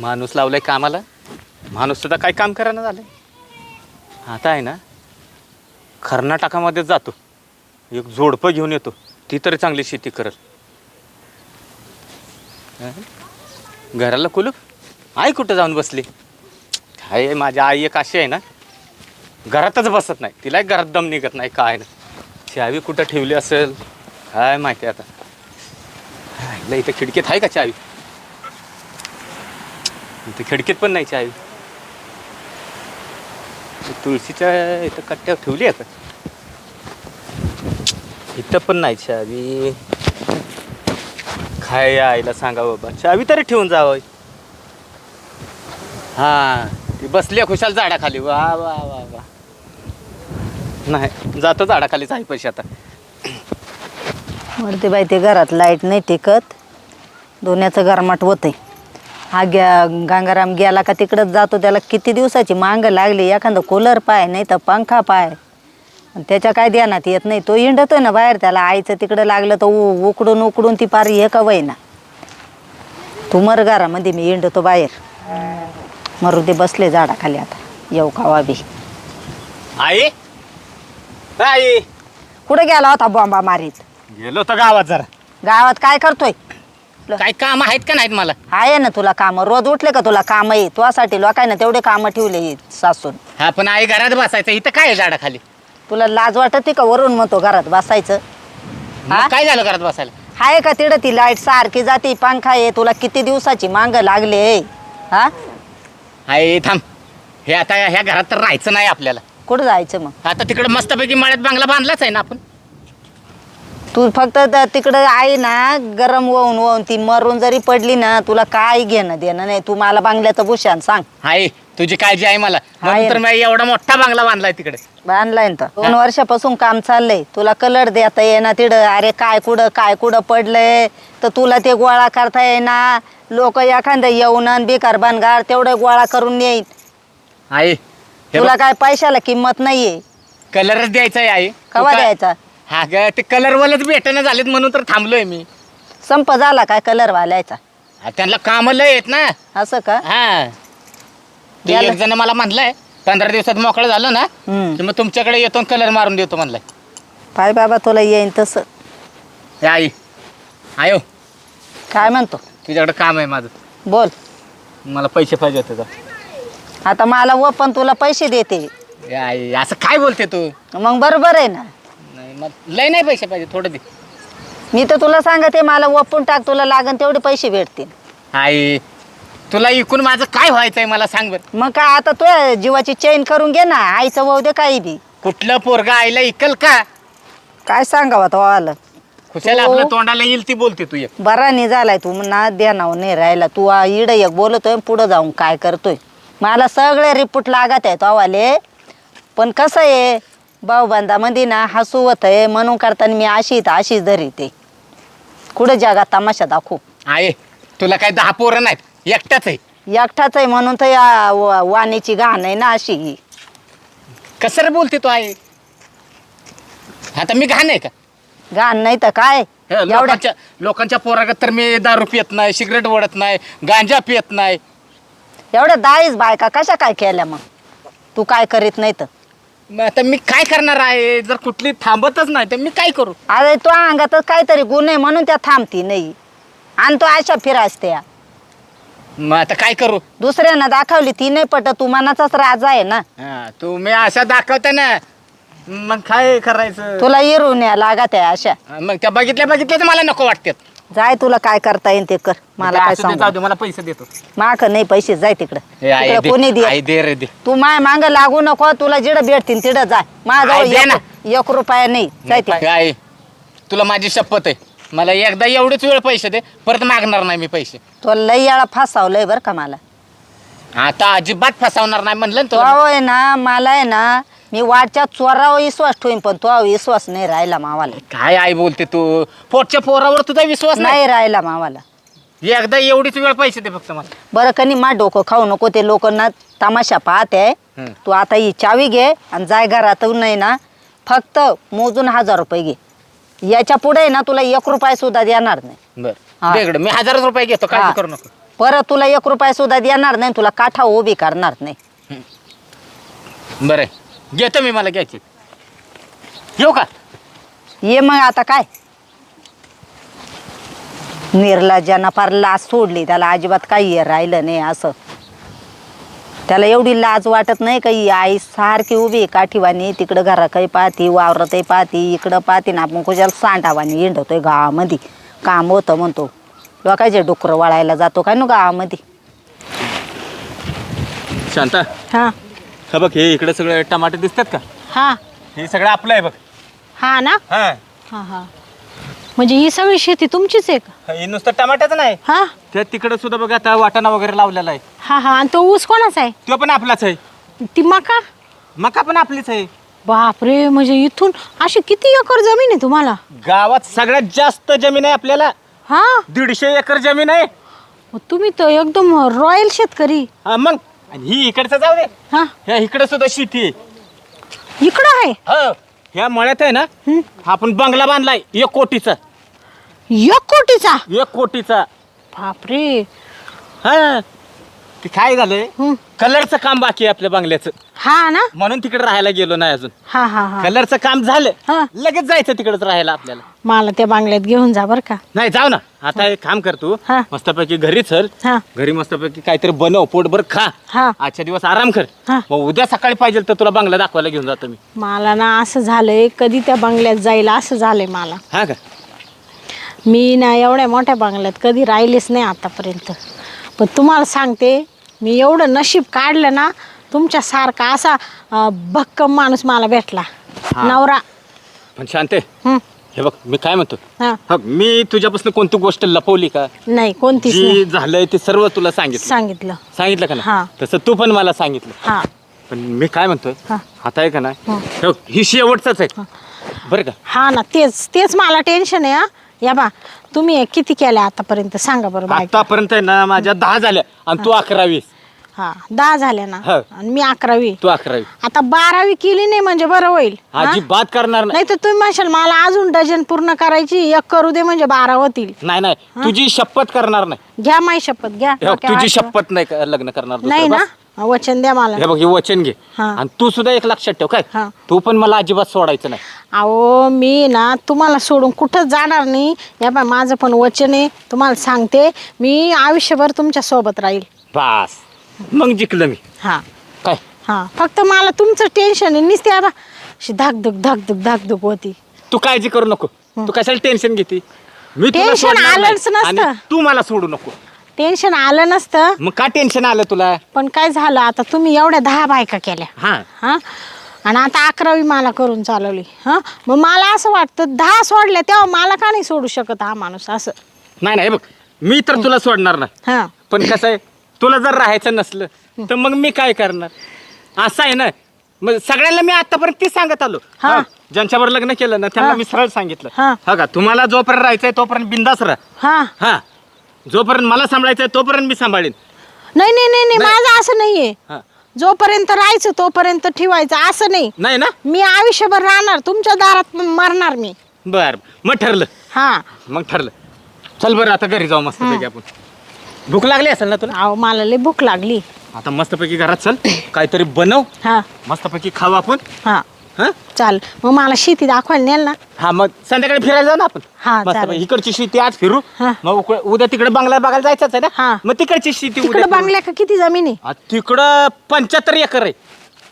माणूस लावलाय कामाला. माणूस सुद्धा काही काम करायला झालंय? आता आहे ना कर्नाटकामध्ये जातो. एक जोडपं घेऊन येतो. ती तरी चांगली शेती करत घराला कुलूप? आई कुठं जाऊन बसली? काय माझी आई एक अशी आहे ना घरातच बसत नाही. तिला घरात दम निघत नाही काय ना चावी कुठं ठेवली असेल? काय माहिती आता. नाही इथं खिडकीत आहे का चावी? इथं खिडकीत पण नाही चावी. तुळशीच्या इथं कट्ट्यावर ठेवली आहे का? इथं पण नाही चावी. काय आईला सांगा बाबा. चावी तरी ठेवून जावं हा ती बसली आहे खुशाल झाडाखाली. वा वा वा वा. नाही जातो झाडाखालीच आहे पैसे आता. वरती बाई ते घरात लाइट नाही टिकत. दोन्याचं गरमाट होतंय. हा ग्या गंगाराम गेला का तिकडंच जातो त्याला किती दिवसाची मांग लागली एखादं कूलर पाय नाही तर पंखा पाय. आणि त्याच्या काय ध्यानात येत नाही तो इंडतोय ना बाहेर त्याला आईचं तिकडं लागलं तर उ- उकडून उकडून ती पार हे का ना तू मर घरामध्ये मी इंडतो बाहेर. मरू ते बसले झाडाखाली आता. येऊ का बी आई? आई? कुठं गेला होता बॉम्बा मारीत? गेलो तर गावात जरा. गावात काय करतोय? काय काम आहेत का नाहीत मला? आहे ना तुला काम. रोज उठले का तुला काम आहे तुझ्यासाठी लोकांना तेवढे काम ठेवले सासून. हा पण आई घरात बसायचं. इथं काय आहे झाडाखाली? तुला लाज वाटते का वरून म्हणतो घरात बसायचं? हा? काय झालं घरात बसायला? आहे का तिकडं ती लाइट सारखी जाते पंखा आहे. तुला किती दिवसाची मांग लागले हा? आई थांब. हे आता ह्या घरात तर राहायचं नाही आपल्याला. कुठं जायचं मग? आता तिकडे मस्तपैकी मळ्यात बांगला बांधलाच आहे ना आपण. तू फक्त त- तिकडं आहे ना गरम होऊन होऊन ती मरून जरी पडली ना तुला काय घेणं देणं नाही. तू मला बांगल्याचं भूषण सांग. आई तुझी काळजी आहे मला. म्हणून तर. मी एवढा मोठा बांगला बांधलाय तिकडे. बांधलाय ना तो. दोन वर्षापासून काम चाललंय. तुला कलर देता येईना तिडं अरे काय कुठं काय कुठं पडलंय? तर तुला ते गोळा करता येईना. लोक एखादं येऊन अन बेकार बनगार तेवढं गोळा करून येईन आई हे तुला काय पैशाला किंमत नाहीये. कलरच द्यायचा आहे आई. तू कवा काय- द्यायचा? हा ग ते कलर वालच भेटणं झालेत म्हणून तर थांबलोय मी. संप झाला काय कलर वालायचा हा, त्यांना काम लय आहेत ना. असं का? हा. ते याला- एक जण मला म्हणलाय पंधरा दिवसात मोकळं झालं ना हम्म. की मग तुमच्याकडे येतो कलर मारून देतो म्हणलाय. पाय बाबा तुला येईन तसं. हे आई आयो काय म्हणतो? तुझ्याकडे काम आहे माझं. बोल. मला पैसे पाहिजे होते. आता मला व पण तुला पैसे देते. हे आई असं काय बोलते तू? मग बरोबर आहे ना. लय नाही पैसे पाहिजे थोडं दे. मी तर तुला सांगते मला वपून टाक तुला लागन तेवढे पैसे भेटतील. आई तुला इकून माझं काय व्हायचंय मला सांग बरं. मग काय आता तू जीवाची चेन करून घे ना आईचं वाहू दे काही बी. कुठलं पोरगा आईला इकल का? काय सांगावं तो आलं खुशाला आपल्या तोंडाला येईल ती बोलते तू एक. बरा नाही झालाय तू ना ध्यानावर नाही राहिला. तू आ- इड एक बोलतोय पुढं जाऊन काय करतोय. मला सगळे रिपोर्ट लागत आहे तवाले पण कसं आहे? भाऊबंदामध्ये ना हसू होत आहे म्हणून करताना मी अशी तर अशीच धरीते. कुठं जगात तमाशा दाखवू? आहे तुला काय दहा पोरं नाहीत? एकटाच आहे. एकटाच आहे म्हणून तर या वा- वाणीची घाण आहे ना अशी. कसं रे बोलते तू आहे आता मी घाण आहे का? घाण नाही तर काय? हे एवढ्या लोकांच्या लोकांच्या पोरागत तर मी दारू पित नाही सिगरेट ओढत नाही गांजा पित नाही. एवढ्या दाईच बायका कशा काय केल्या मग? तू काय करीत नाही तर. मग आता मी काय करणार आहे? जर कुठली थांबतच नाही तर मी काय करू? अरे तो अंगातच काहीतरी गुन्हे म्हणून त्या थांबती नाही. आणि तो अशा फिरासते मग आता काय करू? दुसऱ्यांना दाखवली ती नाही पटत तू मनाचाच राजा आहे ना. हा, तुम्ही अशा दाखवता ना. मग काय करायचं? तुला इरून या लागत आहे अशा मग त्या बघितल्या बघितल्याच मला नको वाटतात. जाय तुला काय करता येईल ते कर. मला काय जाऊ सांग? दे, मला पैसे देतो. माग नाही पैसे जाय तिकडं. आई तिकडं दे, कोणी दे? आई दे रे दे. तू माय मांग लागू नको तुला जिडं भेटतील तिडं जाय. आई दे ना. एक- रुपया नाही. जाय तिकडं आई तुला माझी शपथ आहे. मला एकदा एवढेच वेळ पैसे दे परत मागणार नाही मी पैसे. तुला लई याळा फासावलंय बरं का मला. आता अजिबात फसवणार नाही म्हणलं ना तो तुला आहे ना मला आहे ना मी वाटच्या चोरावर विश्वास ठेवीन पण तो विश्वास नाही राहिला मावाला. काय आई बोलते तू? पोटच्या पोरावर तुझा विश्वास नाही? नाही राहिला मावाला. एकदा एवढीच वेळ पैसे दे फक्त मला. बरं कनी मा डोकं खाऊ नको ते लोक ना तमाशा पाहते हम्म. तू आता ही चावी घे आणि जाय घरातून नाही ना फक्त मोजून हजार रुपये घे. याच्यापुढे ना तुला एक रुपया सुद्धा देणार नाही. हा. मी हजार रुपये घेतो हा. काय करू नको. परत तुला एक रुपया सुद्धा देणार नाही तुला काठा उभी करणार नाही. बरं आहे. घेतो मी मला घ्यायची. येऊ का? ये मग आता काय? निर्लज्जानं फार लाज सोडली त्याला अजिबात काही राहिलं नाही असं. त्याला एवढी लाज वाटत नाही का ही आई सारखी उभी आहे काठीवाणी तिकडं घरा काही पाहती वावरतही पाहती इकडं पाहती ना आपण कुशाला सांडावानी हिंडतोय गावामध्ये? काम होतं म्हणतो. लोकांचे डुकरं वळायला जातो काय ना गावामध्ये? शांता? हा. हा बघ हे इकडे सगळं टमाटे दिसतात का? हा. हे सगळं आपलं आहे बघ. हा ना? हा. हा हा. म्हणजे ही सगळी शेती तुमचीच आहे का? हे नुसतं टमाट्याचं नाही. हा? त्या तिकडे सुद्धा बघ आता वाटाणा वगैरे लावलेला आहे. हा हा. आणि तो ऊस कोणाचा आहे? तो पण आपलाच आहे. ती मका? मका पण आपलीच आहे. बापरे म्हणजे इथून अशी किती एकर जमीन आहे तुम्हाला? गावात सगळ्यात जास्त जमीन आहे आपल्याला. हा? दीडशे एकर जमीन आहे. मग तुम्ही तर एकदम रॉयल शेतकरी. हा मग आणि ही इकडचं जाऊ दे. हा. ह्या इकडे सुद्धा शेती आहे. इकडं आहे? हो ह्या मळ्यात आहे ना हं? आपण बंगला बांधलाय एक कोटीचा. एक कोटीचा? एक कोटीचा. बापरे. हा. ते काय झालंय? हं. कलरचं काम बाकी आहे आपल्या बंगल्याचं. हा ना? म्हणून तिकडे राहायला गेलो नाही अजून. हा हा हा. कलरचं काम झालं. हा. लगेच जायचं तिकडेच राहायला आपल्याला. मला त्या बांगल्यात घेऊन जा बर का. नाही जाऊ ना. आता एक काम कर तू. हा. मस्तपैकी घरी चल. हा. घरी मस्तपैकी काहीतरी बनव पोटभर खा. हा. आजच्या दिवस आराम कर. हा. मग उद्या सकाळी पाहिजे तर तुला बंगला दाखवायला घेऊन जातो मी. मला ना असं झालंय कधी त्या बंगल्यात जाईल असं झालंय मला. हा का? मी ना एवढ्या मोठ्या बंगल्यात कधी राहिलेच नाही आतापर्यंत. पण तुम्हाला सांगते मी एवढं नशीब काढलं ना तुमच्यासारखा असा अं, भक्कम माणूस मला भेटला. नवरा. पण शांते हं, हे बघ मी काय म्हणतो? हा. हा, मी तुझ्यापासून कोणती गोष्ट लपवली का? नाही कोणतीच जी नाही. झालंय ते सर्व तुला सांगितलं. सांगितलं. सांगितलं का हा. ना तसं तू पण मला सांगितलं. हा. पण मी काय म्हणतोय? हा. आता आहे का ना. हा. हे बघ, ही शेवटच आहे. बरं का? हा ना तेच तेच मला टेन्शन आहे हा. या बा तुम्ही किती केल्या आतापर्यंत? सांगा बरं बायका. आतापर्यंत आहे ना माझ्या दहा झाल्या आणि तू अकरावी. हा दहा झाल्या ना? हो. आणि मी अकरावी. तू अकरावी. आता बारावी केली नाही म्हणजे बरं होईल हा? अजिबात करणार नाही. नाही तर तुम्ही म्हणशाल मला अजून डझन पूर्ण करायची एक करू दे म्हणजे बारा होतील. नाही नाही. तुझी शपथ करणार नाही. घ्या माई शपथ घ्या. हे बघ, डोक्यावर तुझी हात ठेवा. शपथ नाही क- लग्न करणार दुसरं, नाही ना? बस. हा, वचन द्या मला. हे बघ हे वचन घे. हा. आणि तू सुद्धा एक लक्षात ठेव काय? हा. तू पण मला अजिबात सोडायचं नाही. अहो मी ना तुम्हाला सोडून कुठंच जाणार नाही? या बा माझं पण वचन आहे. तुम्हाला सांगते मी आयुष्यभर तुमच्यासोबत राहील. बास. मग जिंकलं मी. हा. काय? हा. फक्त मला तुमचं टेन्शन आहे. नुसते आता अशी धाकधुक धाकधुक धाकधुक होती. तू काळजी करू नको. तू कशाला टेन्शन घेते? मी तुला Tension सोडणार नाही. आलंच नसतं. तू मला सोडू नको. टेन्शन आलं नसतं. मग का टेन्शन आलं तुला? पण काय झालं आता तुम्ही एवढ्या दहा बायका केल्या. हा. हा? आणि आता अकरावी मला करून चालवली. हा? मग मला असं वाटतं दहा सोडल्या तेव्हा मला का नाही सोडू शकत हा माणूस? असं. नाही नाही हे बघ मी तर तुला सोडणार नाही. हा. पण कसं आहे तुला जर राहायचं नसलं तर मग मी काय करणार? असं आहे ना? मग सगळ्यांना मी आतापर्यंत ते सांगत आलो. हा. हा. ज्यांच्यावर लग्न केलं ना त्यांना हा. मी सरळ सांगितलं. हा. हा का तुम्हाला जोपर्यंत राहायचंय तोपर्यंत बिंदास राहा. हा. हा. जोपर्यंत मला सांभाळायचंय तोपर्यंत मी सांभाळेन. नाही नाही नाही नाही. माझं असं नाहीये. हा. जोपर्यंत राहायचं तोपर्यंत ठेवायचं असं नाही. नाही ना? मी आयुष्यभर राहणार तुमच्या दारात मरणार मी. बर मग ठरलं. हा. मग ठरलं. चल बरं आता घरी जाऊ मस्तपैकी आपण. भूक लागली असेल ना तुला? अहो मला लय भूक लागली. आता मस्तपैकी घरात चल. काहीतरी बनव. हा. मस्तपैकी खाऊ आपण. हा. हा? चाल मग मला शेती दाखवायला नेल ना. हा मग संध्याकाळी फिरायला जाऊ ना आपण. हा. चालेल. इकडची शेती आज फिरू. हा. मग उक- उद्या तिकडे बंगला बघायला जायचंच आहे हा. ना मग तिकडची शेती तिकडे उद्या फिरू. बांगल्या का किती जमीन? आहे तिकडं पंच्याहत्तर एकर आहे.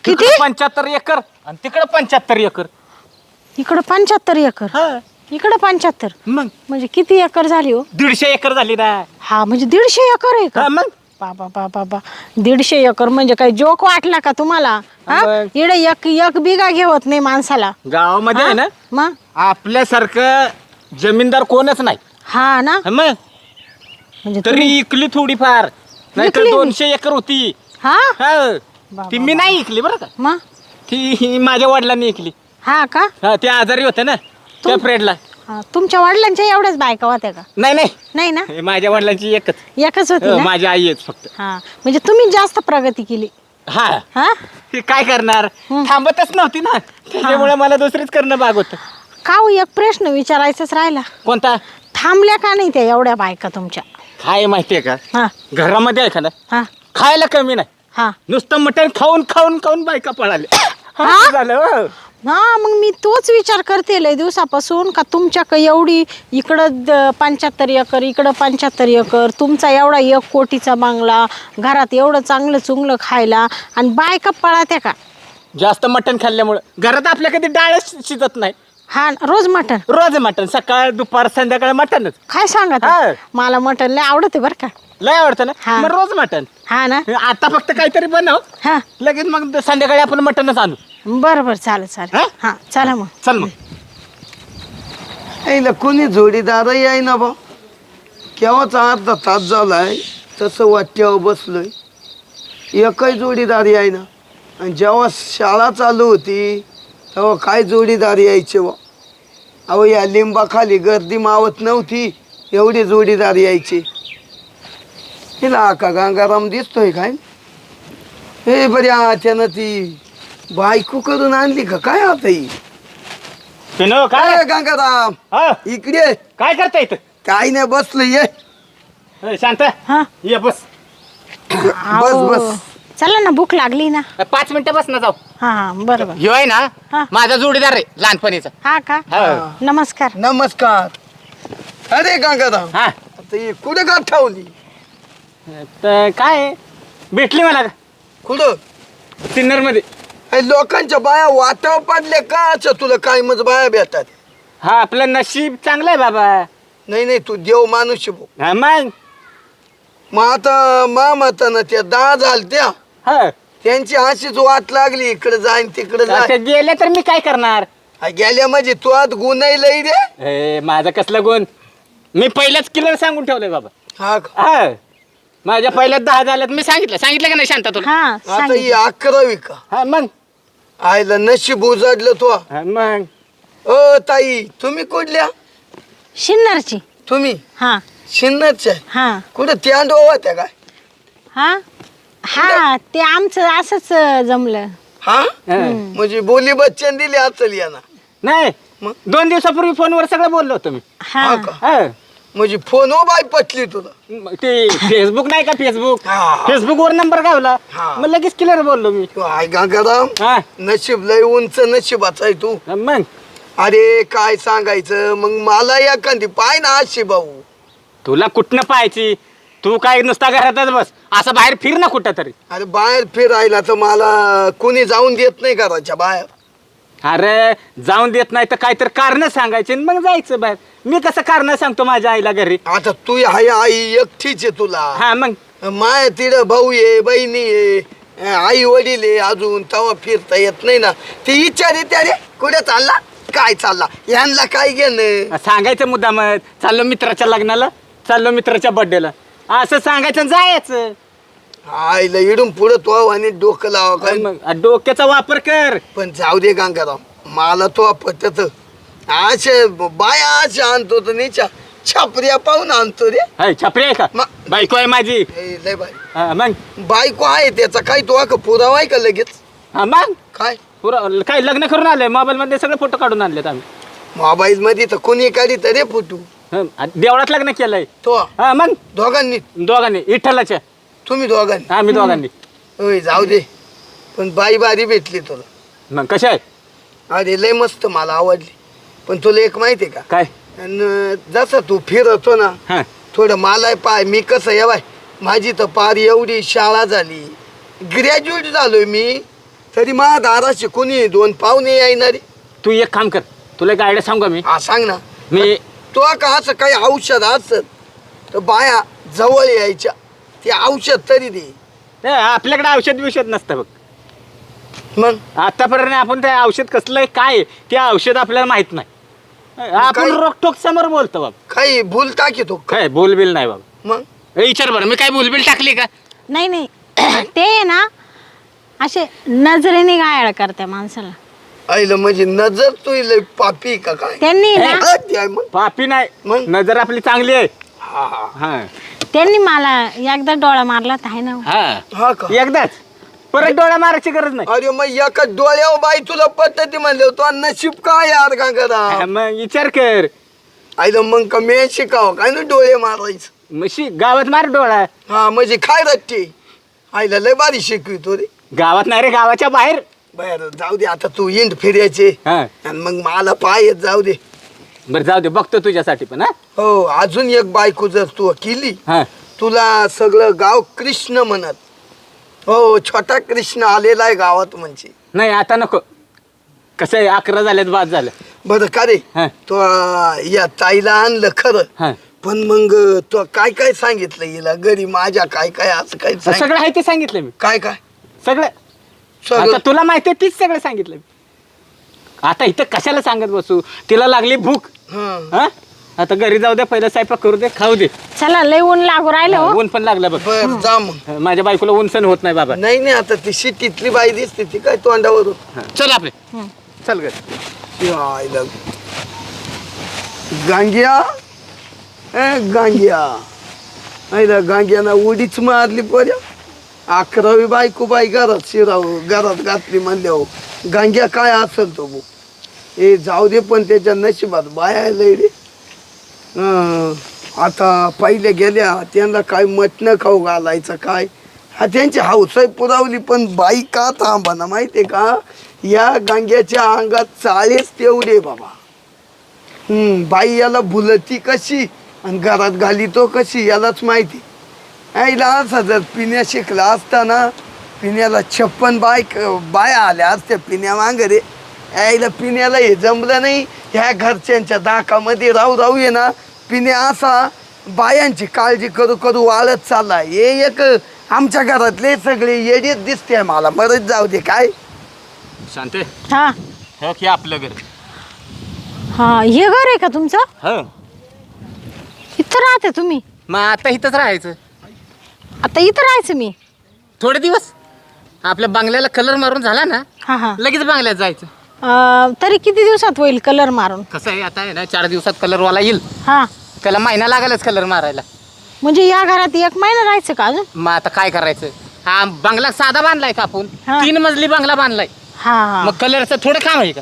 किती? पंच्याहत्तर एकर आणि तिकडं पंच्याहत्तर एकर. इकडं पंच्याहत्तर एकर? हा. इकडं पंच्याहत्तर? मग? म्हणजे किती एकर झाली हो? दीडशे एकर झाली ना. हा म्हणजे दीडशे एकर आहे का? हा, मग? बाबा बाबा बा दीडशे एकर म्हणजे काय जोक वाटला का तुम्हाला? हा. इकडे एक एक बिघा घेवत नाही माणसाला. गावामध्ये आहे ना? मग? आपल्यासारखं जमीनदार कोणच नाही. हा ना? हा, मग? म्हणजे तरी इकली थोडीफार. नाही तर इकली? दोनशे एकर होती. हा? हा. बाबा, ती मी नाही इकली बरं का. मग? ती माझ्या वडिलांनी इकली. हा का? हा ते आजारी होते ना त्या फ्रेडला. हा, तुमच्या वडिलांच्या एवढ्याच बायका होत्या का? नाही नाही. नाही ना? हे माझ्या वडिलांची एकच. एकच होती हो, ना? माझी आई आहेच फक्त. हा म्हणजे तुम्ही जास्त प्रगती केली. हा. हा? काय करणार? हं. थांबतच नव्हती ना. त्याच्यामुळे मला दुसरीच करणं भाग होत. का हो एक प्रश्न विचारायचाच राहिला. कोणता? थांबल्या का नाही त्या एवढ्या बायका तुमच्या? काय माहितीये का? हा. घरामध्ये आहे का ना हा. खायला कमी नाही. हा. नुसतं मटण खाऊन खाऊन खाऊन बायका पळाले हा? असं झालं हो. हा मग मी तोच विचार करते लय दिवसापासून का तुमच्याक एवढी इकडं पंच्याहत्तर एकर इकडं पंच्याहत्तर एकर तुमचा एवढा एक कोटीचा बांगला घरात एवढं चांगलं चुंगलं खायला आणि बायका पळात्या का? जास्त मटण खाल्ल्यामुळं. घरात आपल्या कधी डाळच शिजत नाही. हा रोज मटण? रोज मटण. सकाळ दुपार संध्याकाळ मटणच. काय सांगत हा. मला मटण लय आवडते बरं का. लय आवडतं ना? हा. मग रोज मटण. हा ना. आता फक्त काहीतरी बनव. हा. लगेच मग संध्याकाळी आपण मटणच आणू. बरं बरं चालेल चालेल. हा? हा चला मग. चल मग. यायला कोणी जोडीदारही आहे ना बा. केव्हाचा अर्धा तास झालाय तसं वाट्यावर बसलोय. एकही जोडीदार आहे ना. आणि जेव्हा शाळा चालू होती तेव्हा काय जोडीदार यायचे बा? अहो या लिंबाखाली गर्दी मावत नव्हती एवढी जोडीदार यायचे. हिला का गंगाराम दिसतोय काय? हे बऱ्या त्यानं ती बायको करून आणली का? काय आता ही? पिनो काय? अरे गंगाराम हा, इकडे काय करता इथं? काय नाही बसलो ये. ए, शांत. हा? ये बस. बस बस. चला ना भूक लागली ना. पाच मिनिटं बस ना जाऊ. हा हा बरं बरं ह्यो आहे हा. ना माझा जोडीदार आहे लहानपणीचा. हा का? हा. नमस्कार. नमस्कार. अरे गंगाराम हा. आता ही कुठे का ठेवली? तर काय? आहे? भेटली मला. कुठं? सिन्नरमध्ये. हे लोकांच्या बाया वाटाव पडले का अच्छा तुला काय मज बाया भेटतात? हा आपलं नशीब चांगलं आहे बाबा. नाही नाही तू देव माणूस आहे भाऊ. हा मग? मग आता मा मतानं त्या दहा झालत्या. हा. त्यांची अशीच वाट लागली इकडे जाईन तिकडे आता जाय गेले तर मी काय करणार? गेल्या म्हणजे तू आत गुन्हाही लई रे. ए माझा कसला गुण? मी पहिल्याच किलर सांगून ठेवलंय बाबा. हा का? हा. माझ्या पहिल्याच दहा झाल्यात मी सांगितलं. सांगितलं का नाही शांत तुला हा आता सांगितलं. ही अकरावी का? हा मग? आयला नशीब उजाडलं तो. हा, मग? अ ताई तुम्ही कुठल्या? शिन्नरची. तुम्ही? हा. शिन्नरच्या हा. कुठं त्या डोवा त्या काय? हा? हा ते आमचं असंच जमलं. हा? हा. म्हणजे बोली बच्चन दिली असेल यांना. नाही. मग? दोन दिवसापूर्वी फोनवर सगळं बोललो होतो मी. हा. हा का? हा. म्हणजे फोन हो बाय पटली तुला. ते फेसबुक नाही का फेसबुक हा. फेसबुक वर नंबर गावला. हा. मग लगेच क्लिअर बोललो मी. आय गंगाराम हा. नशीब लय उंच नशिबाचा आहे तू. मग? अरे काय सांगायचं? मग मला एखादी पाय ना अशी भाऊ. तुला कुठनं पाहायची? तू काय नुसता घरातच बस. असं बाहेर फिर ना कुठं तरी. अरे बाहेर फिरायला तर मला कोणी जाऊन देत नाही घराच्या बाहेर. अरे जाऊन देत नाही तर काहीतरी कारण सांगायचे आणि मग जायचं बाहेर. मी कसं कारण सांगतो माझ्या आईला घरी? आता तू हाय आई एकटीच आहे तुला. हा मग? माय तिथं भाऊ आहे बहिणी आहे आई वडील आहे अजून तवा फिरता येत नाही ना. ती विचारे त्या रे कुठे चालला? काय चालला? यांना काय घेणं? सांगायचं मुद्दा मग चाललो मित्राच्या लग्नाला चाललो मित्राच्या बर्थडेला असं सांगायचं आणि जायचं. आईला इडून पुढं तो आणि डोकं लावा काय मग डोक्याचा वापर कर. पण जाऊ दे गंगाराम मला तो पटत असे बाया असे आणतो तर निच्या छापऱ्या पाहून आणतो रे. हाय, छपरी आहे का? म- बायको आहे माझी. ए, लय बाई हा, मग? बायको आहे त्याचा काही तो का पुरावा आहे का लगेच? हा मग? काय? पुरा काय लग्न करून आले मोबाईल मध्ये सगळे फोटो काढून आणलेत आम्ही. मोबाईल मध्ये तर कोणी काढी रे फोटो हं, देवळात लग्न केलंय. तो. हा मग? दोघांनी. दोघांनी विठ्ठलाच्या तुम्ही दोघांनी. आम्ही दोघांनी. होय जाऊ दे. पण बाई बारी भेटली तुला. मग कशा आहे? अरे लय मस्त मला आवडली. पण तुला एक माहिती आहे का? काय? अन जसं तू फिरतो ना हा. थोडं मला पाय मी कसं येवाय माझी तर पार एवढी शाळा झाली. ग्रॅज्युएट झालोय मी. तरी माझ्या दाराशी कोणी दोन पाहुणे येणारे? तू एक काम कर तुला एक आयडिया सांगू का मी? हा सांग ना. मी तो का असं काही औषध असत तर बाया जवळ यायच्या. ते औषध तरी दे. ए, आपल्याकडे औषध बिषध नसतं बघ. मग? आतापर्यंत आपण ते औषध कसलं आहे काय आहे, ते औषध आपल्याला माहीत नाही. आपण काय? रोकटोक समोर बोलतो बाबा काही भूल टाकीतो काय बोलबिल नाही बाबा मग? विचार बरं मी काय बोलबिल टाकली का? नाही नाही. ते आहे ना असे नजरेने घायाळ करते माणसाला. आईला म्हणजे नजर तू लय पापी का काय? त्यांनी ना हा, ते आहे मग. पापी नाही. मग? नजर आपली चांगली आहे. हा, हा. हा. त्यांनी मला एकदा डोळा मारला तर आहे ना हा. हा. का? एकदाच. परत डोळ्या मारायची गरज नाही. अरे मग एका डोळ्यावर बाई तुला पद्धती म्हणले तो नशीब काय यार गंगाराम हा, मग विचार कर. आईला मग का मी शिकाव? काय ना डोळे मारायचं? मशी गावात मार डोळा. हा म्हणजे काय रट्टे? आईला लय भारी शिकवितो रे. गावात नाही रे गावाच्या बाहेर. बर जाऊ दे आता तू इंड फिरायचे. हा. आणि मग मला पाय जाऊ दे. बरं जाऊ दे बघतो तुझ्यासाठी पण हा? हो अजून एक बायको जर तू केली हा. तुला सगळं गाव कृष्ण म्हणत. हो छोटा कृष्ण आलेला आहे गावात म्हणजे. नाही आता नको. कसं आहे अकरा झाल्यात बाद झालं. बरं का रे? हा. तो या ताईला आणलं खरं. हा. पण मग तो काय काय सांगितलं हिला? घरी माझ्या काय काय असं काय सांग- सगळं आहे ते सांगितलं मी. काय काय? सगळं. सगळं. आता तुला माहिती आहे तीच सगळं सांगितलं मी. आता इथं कशाला सांगत बसू? तिला लागली भूक. हं. हा? आता घरी जाऊ दे पहिला स्वयंपाक करू दे खाऊ दे. चला लय ऊन लागू राहिलं हो ऊन पण लागलं बघ. बर जा मग. माझ्या बायकोला ऊन सण होत नाही बाबा. नाही नाही आता ती शिटीतली बाई दिसते ती काय तोंडावर हा, चल आपले. चल ग. आईला. गांग्या? ए गांग्या. आईला गांग्याना उडीच मारली पर्या अकरावी बायको बाई घरात शिराव घरात घातली म्हणल्यावर. गांग्या काय असेल तो भाऊ ए जाऊ दे पण त्याच्या नशिबात बाया लय रे. आता पहिले गेल्या त्यांना काय मटणं खाऊ घालायचं काय? हा त्यांची हौसय पुरावली पण बाई का थांबा आहे का? या गांग्याच्या अंगात चाळेच तेवढे बाबा. हम्म बाई याला भुलती कशी? आणि घरात घाली तो कशी? यालाच माहिती. आईला असा जर पिण्या शिकला असताना पिण्याला छप्पन बाय बाया आल्या असत्या पिण्या मांगरे आईला पिण्याला हे जमलं नाही. ह्या घरच्यांच्या दाकामध्ये राहू राहू ये ना. पिण्या असा बायांची काळजी करू करू वाळत चालला. हे एक आमच्या घरातले सगळे येडीच दिसते मला. मरत जाऊ दे काय? शांते. हा. हो की आपलं घर. हा हे घर आहे का तुमचं? हो. इथं राहते तुम्ही. मग आता इथंच राहायचं. आता इथं राहायचं मी. थोडे दिवस. आपल्या बंगल्याला कलर मारून झाला ना हा हा. लगेच बंगल्यात जायचं. अं, तरी किती दिवसात होईल कलर मारून? कसं आहे आता आहे ना चार दिवसात कलरवाला येईल. हा. त्याला महिना लागेलच कलर मारायला. म्हणजे या घरात एक महिना राहायचं का अजून? मग आता काय करायचं? हा बंगला साधा बांधलाय का आपण? हा. तीन मजली बंगला बांधलाय. हा हा. मग कलरचं थोडं काम आहे का?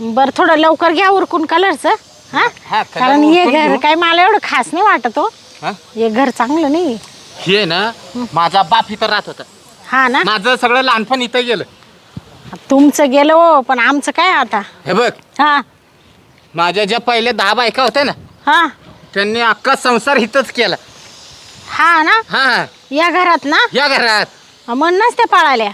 बरं थोडं लवकर घ्या उरकून कलरचं हा? हा, कलर कारण हे उरकून घर घेऊ. काय मला एवढं खास नाही वाटत हो. हा? हे घर चांगलं नाही. हे ना माझा बाप इथं राहत होता. हा ना? माझं सगळं लहानपण इथं गेलं. तुमचं गेलं हो पण आमचं काय आता? हे बघ. हा. माझ्या ज्या पहिले दहा बायका होत्या ना हा. त्यांनी अख्खा संसार इथंच केला. हा ना? हा. या घरात ना? या घरात. म्हणूनच त्या पळाल्या?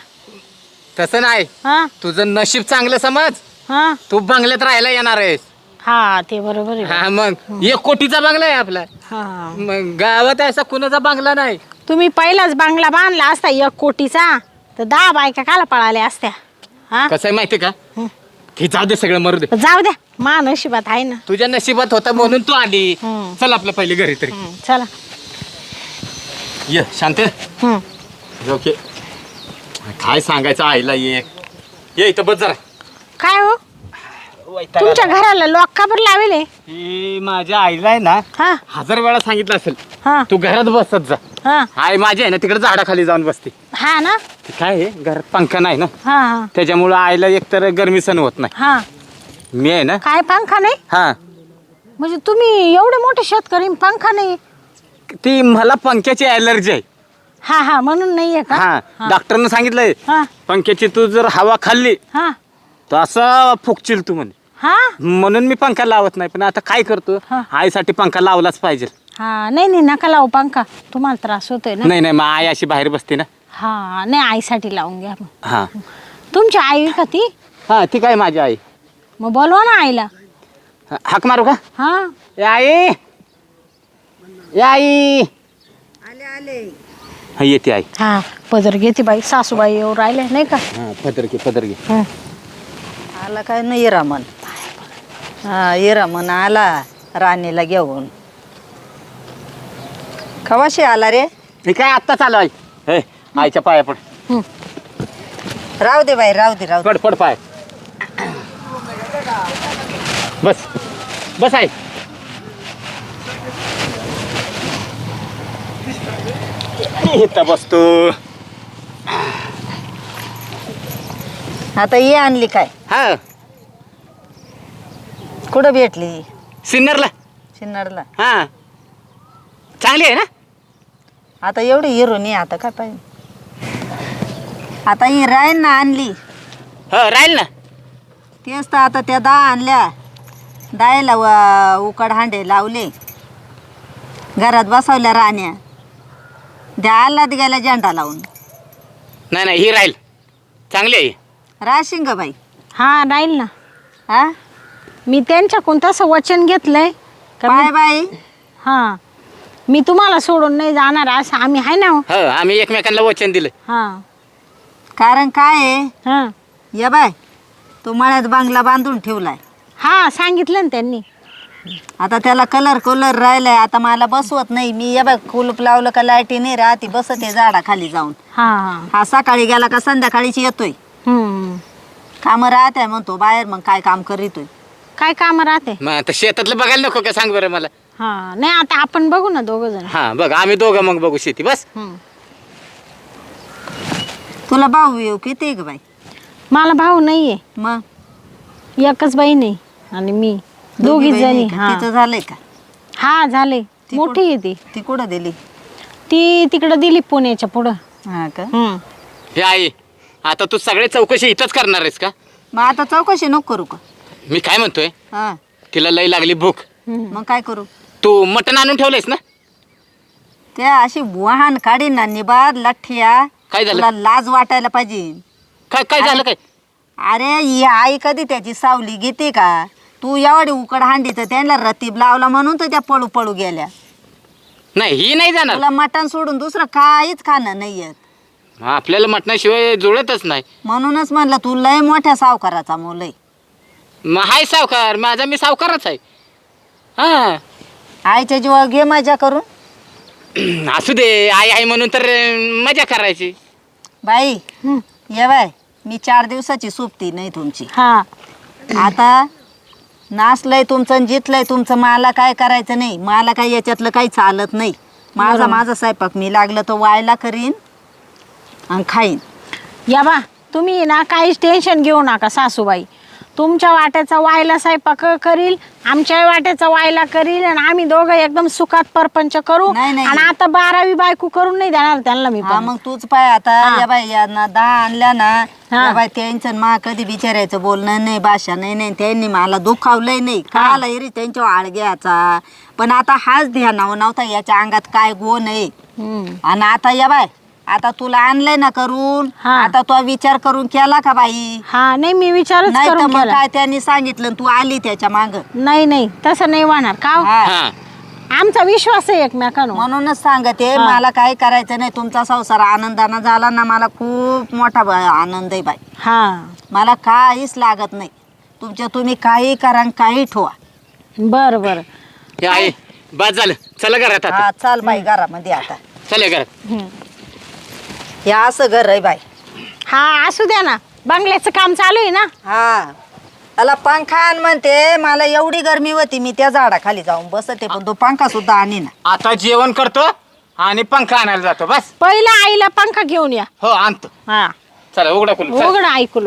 तसं नाही. हा. तुझं नशीब चांगलं समज. हा. तू बंगल्यात राहायला येणार आहेस. हा ते बरोबर आहे. हा मग एक कोटीचा बंगला आहे आपला. हा. मग गावात असा कुणाचा बंगला नाही. तुम्ही पहिलाच बांगला बांधला असता एक कोटीचा तर दहा बायका काला पळाल्या असत्या. हा? कसं आहे माहिती का? ते जाऊ दे सगळं मरू दे. जाऊ द्या मा नशिबात आहे ना. तुझ्या नशिबात होता म्हणून तू आली. हम्म. चल आपलं पहिले घरी तरी. हं, चला. ये शांत. हं. ओके काय सांगायचं आईला ये ये इथं बस जरा. काय हो? तुमच्या घराला लॉक का बरं लावेले? ही माझ्या आईला आहे ना हा. हजार वेळा सांगितलं असेल. हा. तू घरात बसत जा. हा. आई माझी आहे ना तिकडे झाडाखाली जाऊन बसते. हा ना? ती काय आहे? घरात पंखा नाही ना? हा हा. त्याच्यामुळं आईला एकतर गरमी सण होत नाही. हा. मी आहे ना? काय पंखा नाही? हा. म्हणजे तुम्ही एवढे मोठे शेतकरी पंखा नाही. ती मला पंख्याची अलर्जी आहे. हा हा म्हणून नाहीये का? हा. डॉक्टरनं सांगितलंय हा. पंख्याची तू जर हवा खाल्ली हा. तर असं फुकशील तू म्हणे. हा? म्हणून मी पंखा लावत नाही पण आता काय करतो? हा. आईसाठी पंखा लावलाच पाहिजे. हा नाही नाही नका लावू पंखा. तुम्हाला त्रास होतोय ना? नाही नाही मग आई अशी बाहेर बसते ना. हा नाही आईसाठी लावून घ्या मग. हा. तुमची आई का ती? हा ती काय माझी आई? मग बोलवा ना आईला. हा, हाक मारू का? हा. ए आई! ए आई! हा येते आई. हा पदर घेते बाई. सासूबाई येऊ राहिले नाही का? हा पदर घे पदर घे. हं. आला काय नाही इरामन हा इरामन आला राणीला घेऊन. कवाशी आला रे? हे काय आत्ताच आलो आई. हे आईच्या पाया पड. हं. राहू दे बाई राहू दे राहू दे. पड पड पाय. बस बस आई. इथं बसतो आता ये आणली काय? हा. कुठं भेटली? सिन्नरला. सिन्नरला. हा. चांगली आहे ना? आता एवढी हिरो नाही आता काय पाहिजे? आता ही राहील ना आणली. हो राहील ना. तेच तर आता त्या दहा आणल्या. दहाला व उकड हांडे लावले. घरात बसवल्या राण्या. द्या आलात गेल्या झेंडा लावून. नाही नाही ही राहील. चांगली आहे. राशीन ग बाई. हा राहील ना. हा? मी त्यांच्याकडून तसं वचन घेतलंय? का बाय मी- बाई. हा. मी तुम्हाला सोडून नाही जाणार असं आम्ही आहे ना हो. हो आम्ही एकमेकांना वचन दिलं हा. कारण काय आहे? हा. या बाय. तू मळ्यात बांगला बांधून ठेवलाय. हा सांगितलं ना त्यांनी. आता त्याला कलर कलर राहिलाय. आता मला बसवत नाही. मी या बाय कुलूप लावलं का लाईटी नाही राहती बसते झाडाखाली जाऊन. हा हा. हा सकाळी गेला का संध्याकाळीच येतोय. हम्म. कामं राहत्या म्हणतो बाहेर मग काय काम करीतोय. काय काम राहते? मग आता शेतातलं बघायला नको का? सांग बरं मला. हा नाही आता आपण बघू ना दोघ जण. हा बघ आम्ही दोघं मग बघू शेती बस. तुला भाऊ येऊ किती ग बाई? मला भाऊ नाहीये. मग? एकच बहीण आहे आणि मी. दोघी बहिणी जणी का? हा. तिचं झालंय का? हा झाले. ती मोठी आहे ती. ती कुठं दिली? ती तिकडं दिली पुण्याच्या पुढं. हा का? हम्म. हे आई आता तू सगळे चौकशी इथंच करणार आहेस का? मग आता चौकशी नको करू का? मी काय म्हणतोय? हा. तिला लई लागली भूक. मग काय करू? तू मटण आणून ठेवलंयस ना? त्या अशी वाहन काढीन ना निबाद लठ्ठिया. काय झालं? तुला लाज वाटायला पाहिजे. काय काय झालं काय? अरे ही आई कधी त्याची सावली घेते का? तू एवढी उकड हांडी तर त्यांना रतीब लावला म्हणून तर त्या पळू पळू गेल्या. नाही ही नाही जाणार. तुला मटण सोडून दुसरं काहीच खाणं नाही येत. आपल्याला मटणाशिवाय जुळतच नाही. म्हणूनच म्हणलं तू लय मोठ्या सावकाराचा मुलं आहे. मग हाय सावकार माझा मी सावकारच आहे. हा. आईच्या जीवावर घे मजा करून. असू दे आई आहे म्हणून तर अं, मजा करायची. बाई हम्म. ये बाय मी चार दिवसाची सुपती नाही तुमची. हा. आता नाचलंय तुमचं आणि जितलंय तुमचं मला काय करायचं नाही? मला काय याच्यातलं काही चालत नाही. माझा. माझा स्वयंपाक मी लागलं तर वायला करीन आणि खाईन. या बा तुम्ही ना काहीच टेन्शन घेऊ नका सासूबाई. तुमच्या वाट्याचा वायला स्वयंपाक करील आमच्या वाट्याचा वायला करील आणि आम्ही दोघं एकदम सुखात परपंच करू. नाही, नाही. आणि आता बारावी बायको करून नाही देणार त्यांना मी हा पण. मग तूच पाय आता. या बाई या ना दहा आणल्या ना. हा. या बाई त्यांचं मा कधी बिचारायचं बोलणं नाही भाषा नाही नाही. त्यांनी मला दुखावलंय नाही. काल रे त्यांच्या आळग्याचा पण आता हाच ध्यानावर नव्हता याच्या अंगात काय गुण आहे. हम्म. आणि आता या बाय आता तुला आणलंय ना करून हा. आता तो विचार करून केला का बाई? हा नाही मी विचारच नाही तर करून मग केला. काय त्यांनी सांगितलं तू आली त्याच्या माग? नाही नाही तसं नाही होणार. का हो? हा. आमचा विश्वास आहे एकमेकांवर. म्हणूनच सांगते हा. मला काही करायचं नाही. तुमचा संसार आनंदानं झाला ना मला खूप मोठा ब- आनंद आहे बाई. हा. मला काहीच लागत नाही. तुमच्या तुम्ही काही करा आणि काही ठेवा. बर बर हे आई बस झालं. चला घरात आता. हा चाल बाई घरामध्ये आता. चल घरात. हे असं घर आहे बाई. हा असू द्या ना. बंगल्याचं काम चालू आहे ना. हा. त्याला पंखा आण म्हणते मला एवढी गरमी होती मी त्या झाडाखाली जाऊन बसते पण तो पंखा सुद्धा आणि ना. आता जेवण करतो आणि पंखा आणायला जातो बस. पहिला आईला पंखा घेऊन या. हो आणतो. हा. चला उघडा कुलूप चला. उघड ऐकू